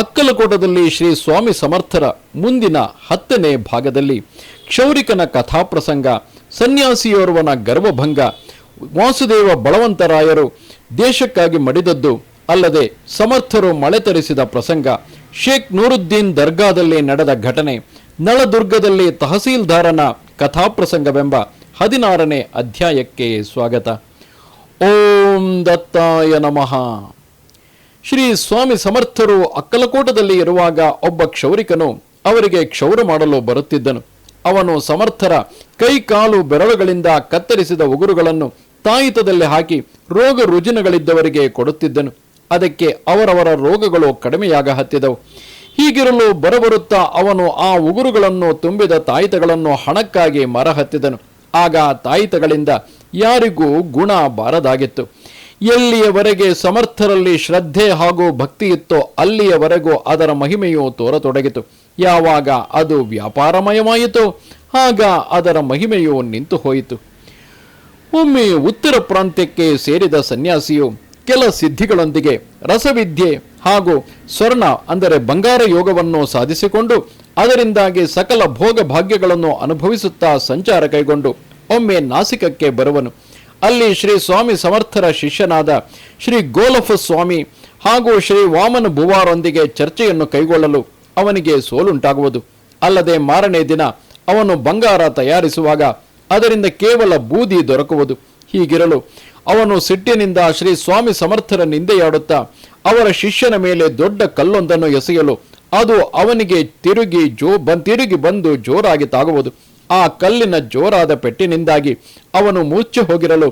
ಅಕ್ಕಲಕೋಟದಲ್ಲಿ ಶ್ರೀ ಸ್ವಾಮಿ ಸಮರ್ಥರ ಮುಂದಿನ ಹತ್ತನೇ ಭಾಗದಲ್ಲಿ ಕ್ಷೌರಿಕನ ಕಥಾಪ್ರಸಂಗ, ಸನ್ಯಾಸಿಯೋರ್ವನ ಗರ್ವಭಂಗ, ವಾಸುದೇವ ಬಳವಂತರಾಯರು ದೇಶಕ್ಕಾಗಿ ಮಡಿದದ್ದು ಅಲ್ಲದೆ ಸಮರ್ಥರು ಮಳೆ ತರಿಸಿದ ಪ್ರಸಂಗ, ಶೇಖ್ ನೂರುದ್ದೀನ್ ದರ್ಗಾದಲ್ಲಿ ನಡೆದ ಘಟನೆ, ನಳದುರ್ಗದಲ್ಲಿ ತಹಸೀಲ್ದಾರನ ಕಥಾಪ್ರಸಂಗವೆಂಬ ಹದಿನಾರನೇ ಅಧ್ಯಾಯಕ್ಕೆ ಸ್ವಾಗತ. ಓಂ ದತ್ತಾಯ ನಮಃ. ಶ್ರೀ ಸ್ವಾಮಿ ಸಮರ್ಥರು ಅಕ್ಕಲಕೋಟದಲ್ಲಿ ಇರುವಾಗ ಒಬ್ಬ ಕ್ಷೌರಿಕನು ಅವರಿಗೆ ಕ್ಷೌರ ಮಾಡಲು ಬರುತ್ತಿದ್ದನು. ಅವನು ಸಮರ್ಥರ ಕೈ ಕಾಲು ಬೆರಳುಗಳಿಂದ ಕತ್ತರಿಸಿದ ಉಗುರುಗಳನ್ನು ತಾಯಿತದಲ್ಲಿ ಹಾಕಿ ರೋಗ ರುಜಿನಗಳಿದ್ದವರಿಗೆ ಕೊಡುತ್ತಿದ್ದನು. ಅದಕ್ಕೆ ಅವರವರ ರೋಗಗಳು ಕಡಿಮೆಯಾಗ ಹತ್ತಿದವು. ಹೀಗಿರಲು ಬರಬರುತ್ತಾ ಅವನು ಆ ಉಗುರುಗಳನ್ನು ತುಂಬಿದ ತಾಯಿತಗಳನ್ನು ಹಣಕ್ಕಾಗಿ ಮರಹತ್ತಿದನು. ಆಗ ತಾಯಿತಗಳಿಂದ ಯಾರಿಗೂ ಗುಣ ಬಾರದಾಗಿತ್ತು. ಎಲ್ಲಿಯವರೆಗೆ ಸಮರ್ಥರಲ್ಲಿ ಶ್ರದ್ಧೆ ಹಾಗೂ ಭಕ್ತಿ ಇತ್ತೋ ಅಲ್ಲಿಯವರೆಗೂ ಅದರ ಮಹಿಮೆಯು ತೋರತೊಡಗಿತು. ಯಾವಾಗ ಅದು ವ್ಯಾಪಾರಮಯವಾಯಿತು ಆಗ ಅದರ ಮಹಿಮೆಯು ನಿಂತು ಹೋಯಿತು. ಒಮ್ಮೆ ಉತ್ತರ ಪ್ರಾಂತ್ಯಕ್ಕೆ ಸೇರಿದ ಸನ್ಯಾಸಿಯು ಕೆಲ ಸಿದ್ಧಿಗಳೊಂದಿಗೆ ರಸವಿದ್ಯೆ ಹಾಗೂ ಸ್ವರ್ಣ ಅಂದರೆ ಬಂಗಾರ ಯೋಗವನ್ನು ಸಾಧಿಸಿಕೊಂಡು ಅದರಿಂದಾಗಿ ಸಕಲ ಭೋಗ ಭಾಗ್ಯಗಳನ್ನು ಅನುಭವಿಸುತ್ತಾ ಸಂಚಾರ ಕೈಗೊಂಡು ಒಮ್ಮೆ ನಾಸಿಕಕ್ಕೆ ಬರುವನು. ಅಲ್ಲಿ ಶ್ರೀ ಸ್ವಾಮಿ ಸಮರ್ಥರ ಶಿಷ್ಯನಾದ ಶ್ರೀ ಗೋಲಫ ಸ್ವಾಮಿ ಹಾಗೂ ಶ್ರೀ ವಾಮನ ಭುವಾರೊಂದಿಗೆ ಚರ್ಚೆಯನ್ನು ಕೈಗೊಳ್ಳಲು ಅವನಿಗೆ ಸೋಲುಂಟಾಗುವುದು. ಅಲ್ಲದೆ ಮಾರನೇ ದಿನ ಅವನು ಬಂಗಾರ ತಯಾರಿಸುವಾಗ ಅದರಿಂದ ಕೇವಲ ಬೂದಿ ದೊರಕುವುದು. ಹೀಗಿರಲು ಅವನು ಸಿಟ್ಟಿನಿಂದ ಶ್ರೀ ಸ್ವಾಮಿ ಸಮರ್ಥರ ನಿಂದೆಯಾಡುತ್ತಾ ಅವರ ಶಿಷ್ಯನ ಮೇಲೆ ದೊಡ್ಡ ಕಲ್ಲೊಂದನ್ನು ಎಸೆಯಲು ಅದು ಅವನಿಗೆ ತಿರುಗಿ ಜೋ ಬನ್ ತಿರುಗಿ ಬಂದು ಜೋರಾಗಿ ತಾಗುವುದು. ಆ ಕಲ್ಲಿನ ಜೋರಾದ ಪೆಟ್ಟಿನಿಂದಾಗಿ ಅವನು ಮುಚ್ಚಿ ಹೋಗಿರಲು.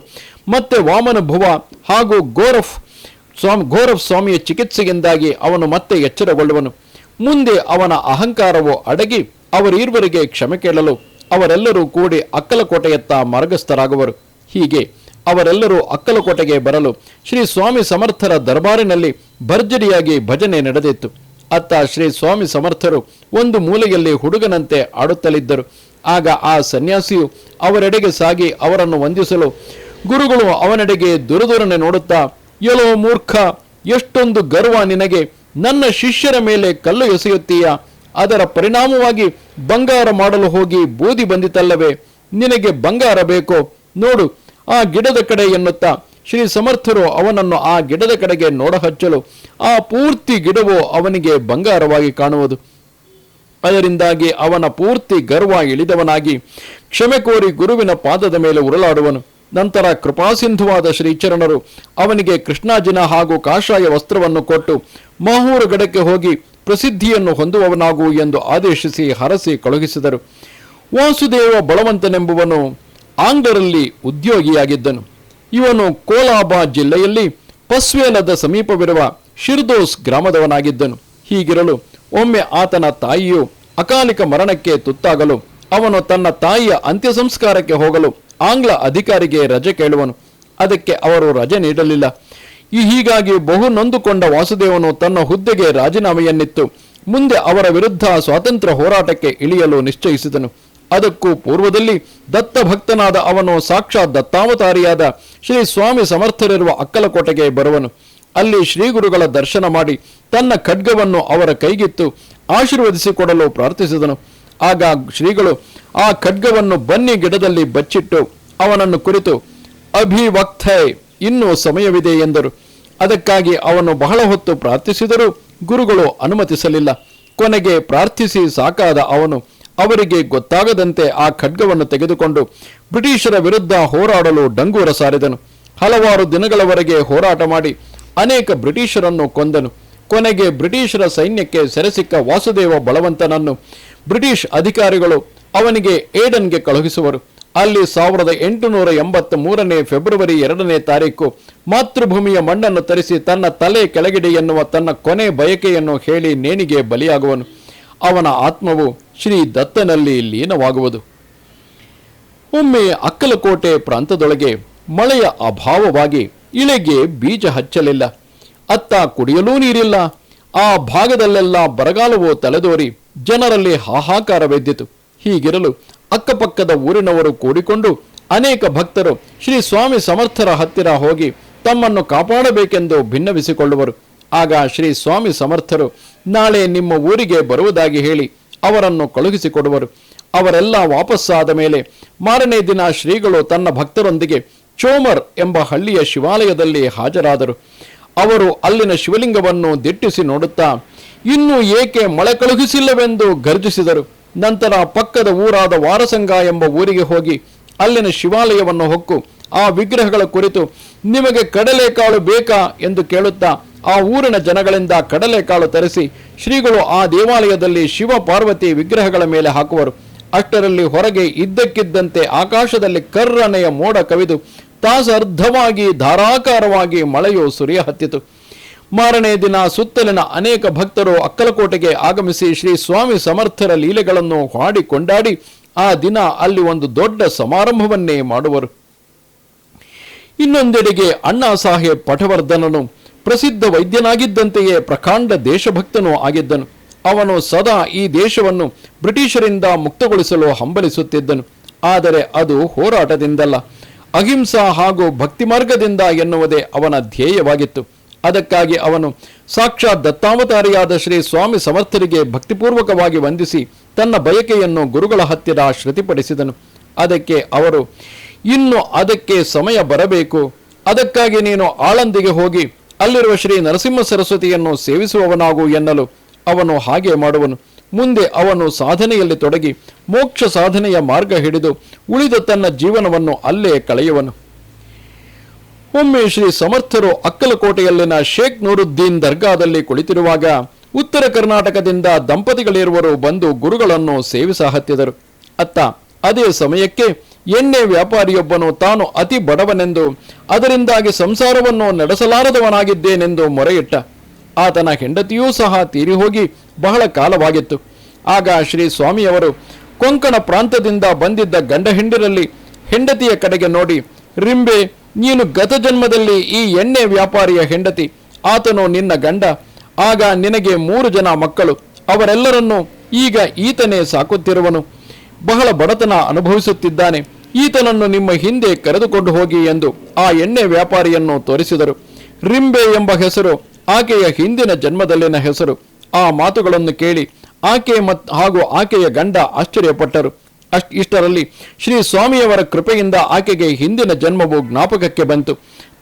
ಮತ್ತೆ ವಾಮನ ಭುವ ಹಾಗೂ ಗೋರಫ್ ಸ್ವಾಮಿ, ಗೋರಫ್ ಸ್ವಾಮಿಯ ಚಿಕಿತ್ಸೆಯಿಂದಾಗಿ ಅವನು ಮತ್ತೆ ಎಚ್ಚರಗೊಳ್ಳುವನು. ಮುಂದೆ ಅವನ ಅಹಂಕಾರವು ಅಡಗಿ ಅವರಿರುವರಿಗೆ ಕ್ಷಮೆ ಕೇಳಲು ಅವರೆಲ್ಲರೂ ಕೂಡಿ ಅಕ್ಕಲಕೋಟೆಯತ್ತ ಮಾರ್ಗಸ್ಥರಾಗುವರು. ಹೀಗೆ ಅವರೆಲ್ಲರೂ ಅಕ್ಕಲಕೋಟೆಗೆ ಬರಲು ಶ್ರೀ ಸ್ವಾಮಿ ಸಮರ್ಥರ ದರ್ಬಾರಿನಲ್ಲಿ ಭರ್ಜರಿಯಾಗಿ ಭಜನೆ ನಡೆದಿತ್ತು. ಅತ್ತ ಶ್ರೀ ಸ್ವಾಮಿ ಸಮರ್ಥರು ಒಂದು ಮೂಲೆಯಲ್ಲಿ ಹುಡುಗನಂತೆ ಆಡುತ್ತಲಿದ್ದರು. ಆಗ ಆ ಸನ್ಯಾಸಿಯು ಅವರೆಡೆಗೆ ಸಾಗಿ ಅವರನ್ನು ವಂದಿಸಲು ಗುರುಗಳು ಅವನೆಡೆಗೆ ದುರದುರನೆ ನೋಡುತ್ತಾ ಎಲೋ ಮೂರ್ಖ, ಎಷ್ಟೊಂದು ಗರ್ವ ನಿನಗೆ. ನನ್ನ ಶಿಷ್ಯರ ಮೇಲೆ ಕಲ್ಲು ಎಸೆಯುತ್ತೀಯ? ಅದರ ಪರಿಣಾಮವಾಗಿ ಬಂಗಾರ ಮಾಡಲು ಹೋಗಿ ಬೂದಿ ಬಂದಿತಲ್ಲವೇ? ನಿನಗೆ ಬಂಗಾರ ಬೇಕೋ. ನೋಡು, ಆ ಗಿಡದ ಕಡೆ ಎನ್ನುತ್ತಾ, ಶ್ರೀ ಸಮರ್ಥರು ಅವನನ್ನು ಆ ಗಿಡದ ಕಡೆಗೆ ನೋಡಹಚ್ಚಲು, ಆ ಪೂರ್ತಿ ಗಿಡವು ಅವನಿಗೆ ಬಂಗಾರವಾಗಿ ಕಾಣುವುದು. ಅದರಿಂದಾಗಿ ಅವನ ಪೂರ್ತಿ ಗರ್ವ ಇಳಿದವನಾಗಿ ಕ್ಷಮೆ ಕೋರಿ ಗುರುವಿನ ಪಾದದ ಮೇಲೆ ಉರುಳಾಡುವನು. ನಂತರ ಕೃಪಾಸಿಂಧುವಾದ ಶ್ರೀಚರಣರು ಅವನಿಗೆ ಕೃಷ್ಣಾಜಿನ ಹಾಗೂ ಕಾಷಾಯ ವಸ್ತ್ರವನ್ನು ಕೊಟ್ಟು ಮಾಹೂರುಗಡಕ್ಕೆ ಹೋಗಿ ಪ್ರಸಿದ್ಧಿಯನ್ನು ಹೊಂದುವವನಾಗು ಎಂದು ಆದೇಶಿಸಿ ಹರಸಿ ಕಳುಹಿಸಿದರು. ವಾಸುದೇವ ಬಲವಂತನೆಂಬುವನು ಆಂಗ್ಲರಲ್ಲಿ ಉದ್ಯೋಗಿಯಾಗಿದ್ದನು. ಇವನು ಕೋಲಾಬಾ ಜಿಲ್ಲೆಯಲ್ಲಿ ಪಸ್ವೇಲದ ಸಮೀಪವಿರುವ ಶಿರ್ದೋಸ್ ಗ್ರಾಮದವನಾಗಿದ್ದನು. ಹೀಗಿರಲು ಒಮ್ಮೆ ಆತನ ತಾಯಿಯು ಅಕಾಲಿಕ ಮರಣಕ್ಕೆ ತುತ್ತಾಗಲು ಅವನು ತನ್ನ ತಾಯಿಯ ಅಂತ್ಯ ಸಂಸ್ಕಾರಕ್ಕೆ ಹೋಗಲು ಆಂಗ್ಲ ಅಧಿಕಾರಿಗೆ ರಜೆ ಕೇಳುವನು. ಅದಕ್ಕೆ ಅವರು ರಜೆ ನೀಡಲಿಲ್ಲ. ಈ ಹೀಗಾಗಿ ಬಹು ನೊಂದುಕೊಂಡ ವಾಸುದೇವನು ತನ್ನ ಹುದ್ದೆಗೆ ರಾಜೀನಾಮೆಯನ್ನಿತ್ತು ಮುಂದೆ ಅವರ ವಿರುದ್ಧ ಸ್ವಾತಂತ್ರ್ಯ ಹೋರಾಟಕ್ಕೆ ಇಳಿಯಲು ನಿಶ್ಚಯಿಸಿದನು. ಅದಕ್ಕೂ ಪೂರ್ವದಲ್ಲಿ ದತ್ತ ಭಕ್ತನಾದ ಅವನು ಸಾಕ್ಷಾತ್ ದತ್ತಾವತಾರಿಯಾದ ಶ್ರೀ ಸ್ವಾಮಿ ಸಮರ್ಥರಿರುವ ಅಕ್ಕಲಕೋಟೆಗೆ ಬರುವನು. ಅಲ್ಲಿ ಶ್ರೀಗುರುಗಳ ದರ್ಶನ ಮಾಡಿ ತನ್ನ ಖಡ್ಗವನ್ನು ಅವರ ಕೈಗಿತ್ತು ಆಶೀರ್ವದಿಸಿಕೊಡಲು ಪ್ರಾರ್ಥಿಸಿದನು. ಆಗ ಶ್ರೀಗಳು ಆ ಖಡ್ಗವನ್ನು ಬನ್ನಿ ಗಿಡದಲ್ಲಿ ಬಚ್ಚಿಟ್ಟು ಅವನನ್ನು ಕುರಿತು, ಅಭಿವಕ್ತೈ, ಇನ್ನೂ ಸಮಯವಿದೆ ಎಂದರು. ಅದಕ್ಕಾಗಿ ಅವನು ಬಹಳ ಹೊತ್ತು ಪ್ರಾರ್ಥಿಸಿದರೂ ಗುರುಗಳು ಅನುಮತಿಸಲಿಲ್ಲ. ಕೊನೆಗೆ ಪ್ರಾರ್ಥಿಸಿ ಸಾಕಾದ ಅವನು ಅವರಿಗೆ ಗೊತ್ತಾಗದಂತೆ ಆ ಖಡ್ಗವನ್ನು ತೆಗೆದುಕೊಂಡು ಬ್ರಿಟಿಷರ ವಿರುದ್ಧ ಹೋರಾಡಲು ಡಂಗೂರ ಸಾರಿದನು. ಹಲವಾರು ದಿನಗಳವರೆಗೆ ಹೋರಾಟ ಮಾಡಿ ಅನೇಕ ಬ್ರಿಟಿಷರನ್ನು ಕೊಂದನು. ಕೊನೆಗೆ ಬ್ರಿಟಿಷರ ಸೈನ್ಯಕ್ಕೆ ಸೆರೆಸಿಕ್ಕ ವಾಸುದೇವ ಬಲವಂತನನ್ನು ಬ್ರಿಟಿಷ್ ಅಧಿಕಾರಿಗಳು ಅವನಿಗೆ ಏಡನ್ಗೆ ಕಳುಹಿಸುವರು. ಅಲ್ಲಿ ಸಾವಿರದ ಎಂಟುನೂರ ಎಂಬತ್ತ್ ಮೂರನೇ ಫೆಬ್ರವರಿ ಎರಡನೇ ತಾರೀಕು ಮಾತೃಭೂಮಿಯ ಮಣ್ಣನ್ನು ತರಿಸಿ ತನ್ನ ತಲೆ ಕೆಳಗಿಡೆ ಎನ್ನುವ ತನ್ನ ಕೊನೆ ಬಯಕೆಯನ್ನು ಹೇಳಿ ನೇಣಿಗೆ ಬಲಿಯಾಗುವನು. ಅವನ ಆತ್ಮವು ಶ್ರೀ ದತ್ತನಲ್ಲಿ ಲೀನವಾಗುವುದು. ಒಮ್ಮೆ ಅಕ್ಕಲಕೋಟೆ ಪ್ರಾಂತದೊಳಗೆ ಮಳೆಯ ಅಭಾವವಾಗಿ ಇಳೆಗೆ ಬೀಜ ಹಚ್ಚಲಿಲ್ಲ. ಅತ್ತ ಕುಡಿಯಲೂ ನೀರಿಲ್ಲ. ಆ ಭಾಗದಲ್ಲೆಲ್ಲ ಬರಗಾಲವು ತಲೆದೋರಿ. ಜನರಲ್ಲಿ ಹಾಹಾಕಾರವೆದ್ದಿತು ಹೀಗಿರಲು ಅಕ್ಕಪಕ್ಕದ ಊರಿನವರು ಕೂಡಿಕೊಂಡು ಅನೇಕ ಭಕ್ತರು ಶ್ರೀ ಸ್ವಾಮಿ ಸಮರ್ಥರ ಹತ್ತಿರ ಹೋಗಿ ತಮ್ಮನ್ನು ಕಾಪಾಡಬೇಕೆಂದು ಭಿನ್ನವಿಸಿಕೊಳ್ಳುವರು. ಆಗ ಶ್ರೀ ಸ್ವಾಮಿ ಸಮರ್ಥರು ನಾಳೆ ನಿಮ್ಮ ಊರಿಗೆ ಬರುವುದಾಗಿ ಹೇಳಿ ಅವರನ್ನು ಕಳುಹಿಸಿಕೊಡುವರು. ಅವರೆಲ್ಲ ವಾಪಸ್ಸಾದ ಮೇಲೆ ಮಾರನೇ ದಿನ ಶ್ರೀಗಳು ತನ್ನ ಭಕ್ತರೊಂದಿಗೆ ಚೋಮರ್ ಎಂಬ ಹಳ್ಳಿಯ ಶಿವಾಲಯದಲ್ಲಿ ಹಾಜರಾದರು. ಅವರು ಅಲ್ಲಿನ ಶಿವಲಿಂಗವನ್ನು ದಿಟ್ಟಿಸಿ ನೋಡುತ್ತಾ, ಇನ್ನೂ ಏಕೆ ಮಳೆ ಕಳುಹಿಸಿಲ್ಲವೆಂದು ಗರ್ಜಿಸಿದರು. ನಂತರ ಪಕ್ಕದ ಊರಾದ ವಾರಸಂಗ ಎಂಬ ಊರಿಗೆ ಹೋಗಿ ಅಲ್ಲಿನ ಶಿವಾಲಯವನ್ನು ಹೊಕ್ಕು. ಆ ವಿಗ್ರಹಗಳ ಕುರಿತು ನಿಮಗೆ ಕಡಲೆಕಾಳು ಬೇಕಾ? ಎಂದು ಕೇಳುತ್ತಾ, ಆ ಊರಿನ ಜನಗಳಿಂದ ಕಡಲೆಕಾಳು ತರಿಸಿ ಶ್ರೀಗಳು ಆ ದೇವಾಲಯದಲ್ಲಿ ಶಿವ ಪಾರ್ವತಿ ವಿಗ್ರಹಗಳ ಮೇಲೆ ಹಾಕುವರು. ಅಷ್ಟರಲ್ಲಿ ಹೊರಗೆ ಇದ್ದಕ್ಕಿದ್ದಂತೆ ಆಕಾಶದಲ್ಲಿ ಕರ್ರನೆಯ ಮೋಡ ಕವಿದು ತಾಸರ್ಧವಾಗಿ ಧಾರಾಕಾರವಾಗಿ ಮಳೆಯು ಸುರಿಯ ಹತ್ತಿತು ಮಾರನೇ ದಿನ ಸುತ್ತಲಿನ ಅನೇಕ ಭಕ್ತರು ಅಕ್ಕಲಕೋಟೆಗೆ ಆಗಮಿಸಿ ಶ್ರೀ ಸ್ವಾಮಿ ಸಮರ್ಥರ ಲೀಲೆಗಳನ್ನು ಹಾಡಿ ಕೊಂಡಾಡಿ ಆ ದಿನ ಅಲ್ಲಿ ಒಂದು ದೊಡ್ಡ ಸಮಾರಂಭವನ್ನೇ ಮಾಡುವರು. ಇನ್ನೊಂದೆಡೆಗೆ ಅಣ್ಣಾ ಸಾಹೇಬ್ ಪಟವರ್ಧನನು ಪ್ರಸಿದ್ಧ ವೈದ್ಯನಾಗಿದ್ದಂತೆಯೇ ಪ್ರಕಾಂಡ ದೇಶಭಕ್ತನೂ ಆಗಿದ್ದನು. ಅವನು ಸದಾ ಈ ದೇಶವನ್ನು ಬ್ರಿಟಿಷರಿಂದ ಮುಕ್ತಗೊಳಿಸಲು ಹಂಬಲಿಸುತ್ತಿದ್ದನು. ಆದರೆ ಅದು ಹೋರಾಟದಿಂದಲ್ಲ. ಅಹಿಂಸಾ ಹಾಗೂ ಭಕ್ತಿ ಮಾರ್ಗದಿಂದ ಎನ್ನುವುದೇ ಅವನ ಧ್ಯೇಯವಾಗಿತ್ತು. ಅದಕ್ಕಾಗಿ ಅವನು ಸಾಕ್ಷಾತ್ ದತ್ತಾವತಾರಿಯಾದ ಶ್ರೀ ಸ್ವಾಮಿ ಸಮರ್ಥರಿಗೆ ಭಕ್ತಿಪೂರ್ವಕವಾಗಿ ವಂದಿಸಿ ತನ್ನ ಬಯಕೆಯನ್ನು ಗುರುಗಳ ಹತ್ತಿರ ಶ್ರುತಿಪಡಿಸಿದನು. ಅದಕ್ಕೆ ಅವರು, ಇನ್ನು ಅದಕ್ಕೆ ಸಮಯ ಬರಬೇಕು. ಅದಕ್ಕಾಗಿ ನೀನು ಆಳಂದಿಗೆ ಹೋಗಿ, ಅಲ್ಲಿರುವ ಶ್ರೀ ನರಸಿಂಹ ಸರಸ್ವತಿಯನ್ನು ಸೇವಿಸುವವನಾಗು ಎನ್ನಲು ಅವನು ಹಾಗೆ ಮಾಡುವನು. ಮುಂದೆ ಅವನು ಸಾಧನೆಯಲ್ಲಿ ತೊಡಗಿ ಮೋಕ್ಷ ಸಾಧನೆಯ ಮಾರ್ಗ ಹಿಡಿದು ಉಳಿದ ತನ್ನ ಜೀವನವನ್ನು ಅಲ್ಲೇ ಕಳೆಯುವನು. ಒಮ್ಮೆ ಶ್ರೀ ಸಮರ್ಥರು ಅಕ್ಕಲಕೋಟೆಯಲ್ಲಿನ ಶೇಖ್ ನೂರುದ್ದೀನ್ ದರ್ಗಾದಲ್ಲಿ ಕುಳಿತಿರುವಾಗ ಉತ್ತರ ಕರ್ನಾಟಕದಿಂದ ದಂಪತಿಗಳಿರುವರು ಬಂದು ಗುರುಗಳನ್ನು ಸೇವಿಸ ಹತ್ತಿದರು. ಅತ್ತ, ಅದೇ ಸಮಯಕ್ಕೆ ಎಣ್ಣೆ ವ್ಯಾಪಾರಿಯೊಬ್ಬನು ತಾನು ಅತಿ ಬಡವನೆಂದು ಅದರಿಂದಾಗಿ ಸಂಸಾರವನ್ನು ನಡೆಸಲಾರದವನಾಗಿದ್ದೇನೆಂದು ಮೊರೆಯಿಟ್ಟ. ಆತನ ಹೆಂಡತಿಯೂ ಸಹ ತೀರಿ ಹೋಗಿ ಬಹಳ ಕಾಲವಾಗಿತ್ತು. ಆಗ ಶ್ರೀ ಸ್ವಾಮಿಯವರು ಕೊಂಕಣ ಪ್ರಾಂತದಿಂದ ಬಂದಿದ್ದ ಗಂಡ ಹೆಂಡಿರಲ್ಲಿ ಹೆಂಡತಿಯ ಕಡೆಗೆ ನೋಡಿ, ರಿಂಬೆ, ನೀನು ಗತ ಜನ್ಮದಲ್ಲಿ ಈ ಎಣ್ಣೆ ವ್ಯಾಪಾರಿಯ ಹೆಂಡತಿ, ಆತನು ನಿನ್ನ ಗಂಡ. ಆಗ ನಿನಗೆ ಮೂರು ಜನ ಮಕ್ಕಳು, ಅವರೆಲ್ಲರನ್ನೂ ಈಗ ಈತನೇ ಸಾಕುತ್ತಿರುವನು. ಬಹಳ ಬಡತನ ಅನುಭವಿಸುತ್ತಿದ್ದಾನೆ. ಈತನನ್ನು ನಿಮ್ಮ ಹಿಂದೆ ಕರೆದುಕೊಂಡು ಹೋಗಿ ಎಂದು ಆ ಎಣ್ಣೆ ವ್ಯಾಪಾರಿಯನ್ನು ತೋರಿಸಿದರು. ರಿಂಬೆ ಎಂಬ ಹೆಸರು ಆಕೆಯ ಹಿಂದಿನ ಜನ್ಮದಲ್ಲಿನ ಹೆಸರು. ಆ ಮಾತುಗಳನ್ನು ಕೇಳಿ ಆಕೆ ಮತ್, ಹಾಗೂ ಆಕೆಯ ಗಂಡ ಆಶ್ಚರ್ಯಪಟ್ಟರು. ಅಷ್ಟ್, ಇಷ್ಟರಲ್ಲಿ ಶ್ರೀ ಸ್ವಾಮಿಯವರ ಕೃಪೆಯಿಂದ ಆಕೆಗೆ ಹಿಂದಿನ ಜನ್ಮವು ಜ್ಞಾಪಕಕ್ಕೆ ಬಂತು.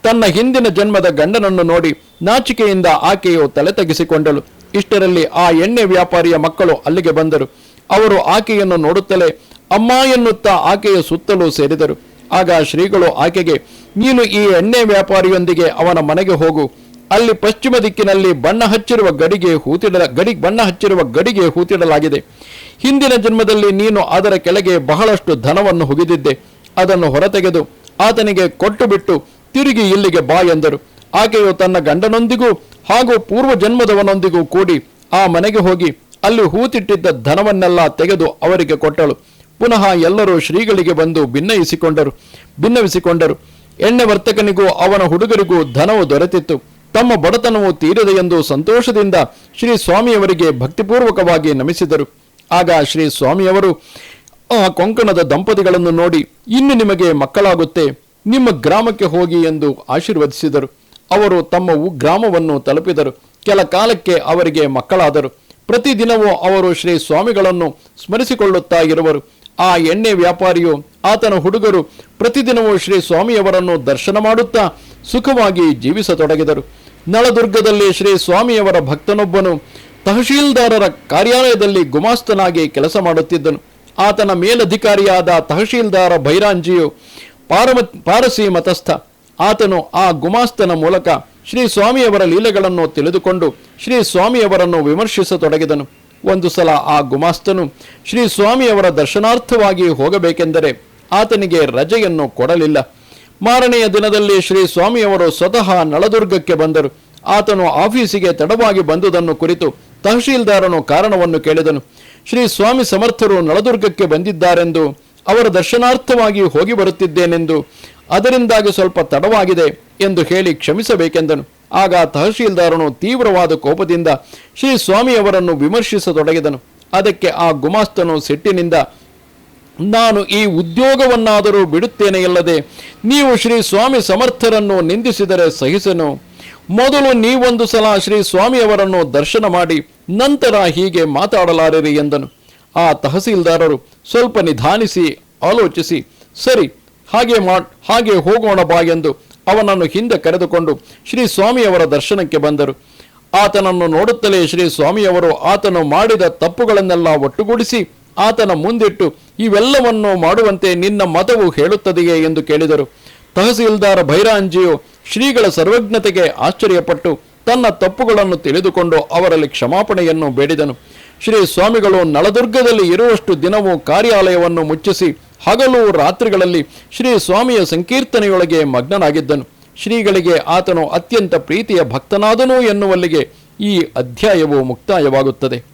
ತನ್ನ ಹಿಂದಿನ ಜನ್ಮದ ಗಂಡನನ್ನು ನೋಡಿ ನಾಚಿಕೆಯಿಂದ ಆಕೆಯು ತಲೆ ತಗ್ಗಿಸಿಕೊಂಡಳು ಇಷ್ಟರಲ್ಲಿ ಆ ಎಣ್ಣೆ ವ್ಯಾಪಾರಿಯ ಮಕ್ಕಳು ಅಲ್ಲಿಗೆ ಬಂದರು. ಅವರು ಆಕೆಯನ್ನು ನೋಡುತ್ತಲೇ ಅಮ್ಮ ಎನ್ನುತ್ತಾ ಆಕೆಯ ಸುತ್ತಲೂ ಸೇರಿದರು. ಆಗ ಶ್ರೀಗಳು ಆಕೆಗೆ, ನೀನು ಈ ಎಣ್ಣೆ ವ್ಯಾಪಾರಿಯೊಂದಿಗೆ ಅವನ ಮನೆಗೆ ಹೋಗು. ಅಲ್ಲಿ ಪಶ್ಚಿಮ ದಿಕ್ಕಿನಲ್ಲಿ ಬಣ್ಣ ಹಚ್ಚಿರುವ ಗಡಿಗೆ ಹೂತಿಡಲ, ಗಡಿ, ಬಣ್ಣ ಹಚ್ಚಿರುವ ಗಡಿಗೆ ಹೂತಿಡಲಾಗಿದೆ. ಹಿಂದಿನ ಜನ್ಮದಲ್ಲಿ ನೀನು ಅದರ ಕೆಳಗೆ ಬಹಳಷ್ಟು ಧನವನ್ನು ಹುಗಿದಿದ್ದೆ. ಅದನ್ನು ಹೊರತೆಗೆದು ಆತನಿಗೆ ಕೊಟ್ಟು ಬಿಟ್ಟು ತಿರುಗಿ ಇಲ್ಲಿಗೆ ಬಾ ಎಂದರು. ಆಕೆಯು ತನ್ನ ಗಂಡನೊಂದಿಗೂ ಹಾಗೂ ಪೂರ್ವ ಜನ್ಮದವನೊಂದಿಗೂ ಕೂಡಿ ಆ ಮನೆಗೆ ಹೋಗಿ ಅಲ್ಲಿ ಹೂತಿಟ್ಟಿದ್ದ ಧನವನ್ನೆಲ್ಲ ತೆಗೆದು ಅವರಿಗೆ ಕೊಟ್ಟಳು. ಪುನಃ ಎಲ್ಲರೂ ಶ್ರೀಗಳಿಗೆ ಬಂದು ಭಿನ್ನಯಿಸಿಕೊಂಡರು ಭಿನ್ನವಿಸಿಕೊಂಡರು. ಎಣ್ಣೆ ವರ್ತಕನಿಗೂ ಅವನ ಹುಡುಗರಿಗೂ ಧನವು ದೊರೆತಿತ್ತು. ತಮ್ಮ ಬಡತನವು ತೀರಿದೆ ಎಂದು ಸಂತೋಷದಿಂದ ಶ್ರೀ ಸ್ವಾಮಿಯವರಿಗೆ ಭಕ್ತಿಪೂರ್ವಕವಾಗಿ ನಮಿಸಿದರು. ಆಗ ಶ್ರೀ ಸ್ವಾಮಿಯವರು, ಆ ಕೊಂಕಣದ ದಂಪತಿಗಳನ್ನು ನೋಡಿ, ಇನ್ನು ನಿಮಗೆ ಮಕ್ಕಳಾಗುತ್ತೆ. ನಿಮ್ಮ ಗ್ರಾಮಕ್ಕೆ ಹೋಗಿ ಎಂದು ಆಶೀರ್ವದಿಸಿದರು. ಅವರು ತಮ್ಮ ಗ್ರಾಮವನ್ನು ತಲುಪಿದರು. ಕೆಲ ಕಾಲಕ್ಕೆ ಅವರಿಗೆ ಮಕ್ಕಳಾದರು. ಪ್ರತಿದಿನವೂ ಅವರು ಶ್ರೀ ಸ್ವಾಮಿಗಳನ್ನು ಸ್ಮರಿಸಿಕೊಳ್ಳುತ್ತಾ ಇರುವರು. ಆ ಎಣ್ಣೆ ವ್ಯಾಪಾರಿಯು, ಆತನ ಹುಡುಗರು ಪ್ರತಿದಿನವೂ ಶ್ರೀ ಸ್ವಾಮಿಯವರನ್ನು ದರ್ಶನ ಮಾಡುತ್ತಾ ಸುಖವಾಗಿ ಜೀವಿಸತೊಡಗಿದರು. ನಳದುರ್ಗದಲ್ಲಿ ಶ್ರೀ ಸ್ವಾಮಿಯವರ ಭಕ್ತನೊಬ್ಬನು ತಹಶೀಲ್ದಾರರ ಕಾರ್ಯಾಲಯದಲ್ಲಿ ಗುಮಾಸ್ತನಾಗಿ ಕೆಲಸ ಮಾಡುತ್ತಿದ್ದನು. ಆತನ ಮೇಲಧಿಕಾರಿಯಾದ ತಹಶೀಲ್ದಾರ ಭೈರಾಂಜಿಯು ಪಾರಮ, ಪಾರಸಿ ಮತಸ್ಥ. ಆತನು ಆ ಗುಮಾಸ್ತನ ಮೂಲಕ ಶ್ರೀ ಸ್ವಾಮಿಯವರ ಲೀಲೆಗಳನ್ನು ತಿಳಿದುಕೊಂಡು ಶ್ರೀ ಸ್ವಾಮಿಯವರನ್ನು ವಿಮರ್ಶಿಸತೊಡಗಿದನು. ಒಂದು ಸಲ ಆ ಗುಮಾಸ್ತನು ಶ್ರೀ ಸ್ವಾಮಿಯವರ ದರ್ಶನಾರ್ಥವಾಗಿ ಹೋಗಬೇಕೆಂದರೆ ಆತನಿಗೆ ರಜೆಯನ್ನು ಕೊಡಲಿಲ್ಲ. ಮಾರನೆಯ ದಿನದಲ್ಲಿ ಶ್ರೀ ಸ್ವಾಮಿಯವರು ಸ್ವತಃ ನಳದುರ್ಗಕ್ಕೆ ಬಂದರು. ಆತನು ಆಫೀಸಿಗೆ ತಡವಾಗಿ ಬಂದುದನ್ನು ಕುರಿತು ತಹಶೀಲ್ದಾರನು ಕಾರಣವನ್ನು ಕೇಳಿದನು. ಶ್ರೀ ಸ್ವಾಮಿ ಸಮರ್ಥರು ನಳದುರ್ಗಕ್ಕೆ ಬಂದಿದ್ದಾರೆಂದು ಅವರ ದರ್ಶನಾರ್ಥವಾಗಿ ಹೋಗಿ ಬರುತ್ತಿದ್ದೇನೆಂದು ಅದರಿಂದಾಗಿ ಸ್ವಲ್ಪ ತಡವಾಗಿದೆ ಎಂದು ಹೇಳಿ ಕ್ಷಮಿಸಬೇಕೆಂದನು. ಆಗ ತಹಶೀಲ್ದಾರನು ತೀವ್ರವಾದ ಕೋಪದಿಂದ ಶ್ರೀ ಸ್ವಾಮಿಯವರನ್ನು ವಿಮರ್ಶಿಸತೊಡಗಿದನು. ಅದಕ್ಕೆ ಆ ಗುಮಾಸ್ತನು ಸಿಟ್ಟಿನಿಂದ ನಾನು ಈ ಉದ್ಯೋಗವನ್ನಾದರೂ ಬಿಡುತ್ತೇನೆ ಇಲ್ಲದೆ ನೀವು ಶ್ರೀ ಸ್ವಾಮಿ ಸಮರ್ಥರನ್ನು ನಿಂದಿಸಿದರೆ ಸಹಿಸನು. ಮೊದಲು ನೀವೊಂದು ಸಲ ಶ್ರೀ ಸ್ವಾಮಿಯವರನ್ನು ದರ್ಶನ ಮಾಡಿ ನಂತರ ಹೀಗೆ ಮಾತಾಡಲಾರಿರಿ ಎಂದನು. ಆ ತಹಸೀಲ್ದಾರರು ಸ್ವಲ್ಪ ನಿಧಾನಿಸಿ, ಆಲೋಚಿಸಿ, ಸರಿ, ಹಾಗೆ ಮಾ, ಹಾಗೆ ಹೋಗೋಣ ಬಾ ಎಂದು ಅವನನ್ನು ಹಿಂದೆ ಕರೆದುಕೊಂಡು ಶ್ರೀ ಸ್ವಾಮಿಯವರ ದರ್ಶನಕ್ಕೆ ಬಂದರು. ಆತನನ್ನು ನೋಡುತ್ತಲೇ ಶ್ರೀ ಸ್ವಾಮಿಯವರು ಆತನು ಮಾಡಿದ ತಪ್ಪುಗಳನ್ನೆಲ್ಲ ಒಟ್ಟುಗೂಡಿಸಿ ಆತನ ಮುಂದಿಟ್ಟು, ಇವೆಲ್ಲವನ್ನು ಮಾಡುವಂತೆ ನಿನ್ನ ಮತವು ಹೇಳುತ್ತದೆಯೇ? ಎಂದು ಕೇಳಿದರು. ತಹಸೀಲ್ದಾರ್ ಭೈರಾಂಜಿಯು ಶ್ರೀಗಳ ಸರ್ವಜ್ಞತೆಗೆ ಆಶ್ಚರ್ಯಪಟ್ಟು ತನ್ನ ತಪ್ಪುಗಳನ್ನು ತಿಳಿದುಕೊಂಡು ಅವರಲ್ಲಿ ಕ್ಷಮಾಪಣೆಯನ್ನು ಬೇಡಿದನು. ಶ್ರೀ ಸ್ವಾಮಿಗಳು ನಳದುರ್ಗದಲ್ಲಿ ಇರುವಷ್ಟು ದಿನವೂ ಕಾರ್ಯಾಲಯವನ್ನು ಮುಚ್ಚಿಸಿ, ಹಗಲು ರಾತ್ರಿಗಳಲ್ಲಿ ಶ್ರೀ ಸ್ವಾಮಿಯ ಸಂಕೀರ್ತನೆಯೊಳಗೆ ಮಗ್ನನಾಗಿದ್ದನು. ಶ್ರೀಗಳಿಗೆ ಆತನು ಅತ್ಯಂತ ಪ್ರೀತಿಯ ಭಕ್ತನಾದನು ಎನ್ನುವಲ್ಲಿಗೆ ಈ ಅಧ್ಯಾಯವು ಮುಕ್ತಾಯವಾಗುತ್ತದೆ.